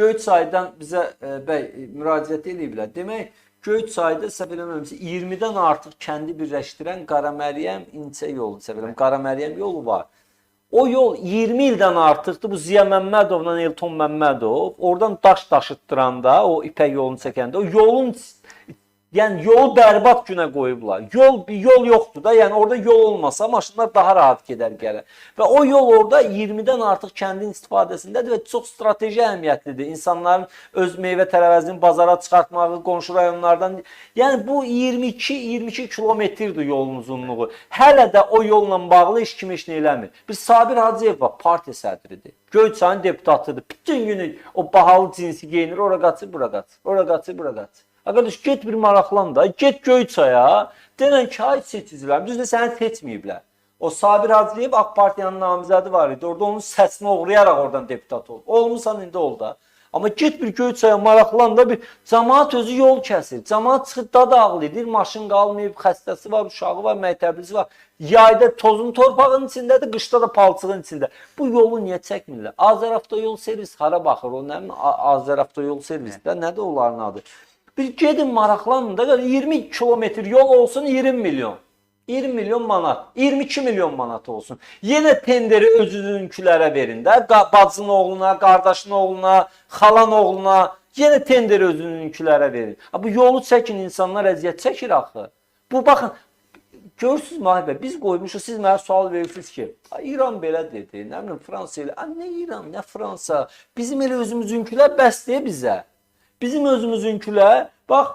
Göyçaydan bizə e, bəy e, müraciət ediblər. Demək, Göyçayda səhv eləmirəmsə 20-dən artıq kəndi birləşdirən Qaraməryəm İncə yolu, səhv eləmirəm, Qaraməryəm yolu var. O yol 20 ildən artıqdır. Bu Ziya Məmmədovla Elton Məmmədov oradan daş daşıtdıranda, o İpək yolunu çəkəndə o yolun Yəni yolu bərbad günə qoyublar. Yol bir yol yoxdur da. Yəni orada yol olmasa maşınlar daha rahat gedər gələr. Və o yol orada 20-dən artıq kəndin istifadəsindədir və çox strateji əhəmiyyətlidir. İnsanların öz meyvə tərəvəzini bazara çıxartmağı, qonşu rayonlardan. Yəni bu 22-22 kilometrdir yolun uzunluğu. Hələ də o yolla bağlı heç kim heç nə eləmir. Bir Sabir Hacıyev var, partiya sədridir. Göyçayın deputatıdır. Bütün günü o bahalı cinsi geyinir, ora qaçır, bura qaçır. Ora qaçır, bura qaçır. Arkadaş get bir maraqlan da, get Göyçaya, denən ki, ay seçicilər, düzdür səni seçməyiblər. O Sabir Hacıyev AK Partiyanın namizədi var idi. Orada onun səsini oğrayaraq oradan deputat oldu. Olmusan indi ol da. Amma get bir Göyçaya maraqlan da bir cəmaət özü yol kəsir. Cəmaət çıxıb dad ağlayır, maşın qalmayıb, xəstəsi var, uşağı var, məktəblisi var. Yayda tozun torpağın içindədir, qışda da palçığın içində. Bu yolu niyə çəkmirlər? Azəravtoyol servis hara baxır? O nə bilim, A- Azəravtoyol servisdə nədir onların adı? Bir gedin maraqlanın da 20 kilometr yol olsun 20 milyon. 20 milyon manat, 22 milyon manat olsun. Yenə tenderi özününkilərə verin də. Bacının oğluna, qardaşın oğluna, xalan oğluna, yenə tenderi özününkilərə verin. Bu yolu çəkin, insanlar əziyyət çəkir axı. Bu baxın, Görürsüz müharibə, biz qoymuşuq, siz mənə sual verirsiniz ki, "Ay, İran belə dedi, nə bilim Fransa elə. Nə İran, nə Fransa? Bizim elə özümüzünkülər bəsdir bizə. Bizim özümüzünkülər, bax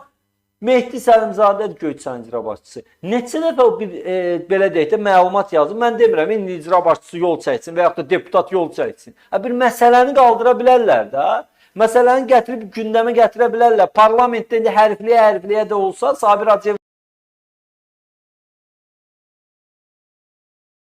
Mehdi Səlimzadə Göyçay icra başçısı. Neçə dəfə bir e, belə deyək də məlumat yazıb. Mən demirəm indi icra başçısı yol çəksin və yaxud da deputat yol çəksin. Ha bir məsələni qaldıra bilərlər də. Məsələni gətirib gündəmə gətirə bilərlər. Parlamentdə indi hərfliyə hərfliyə də olsa Sabir Hacıyev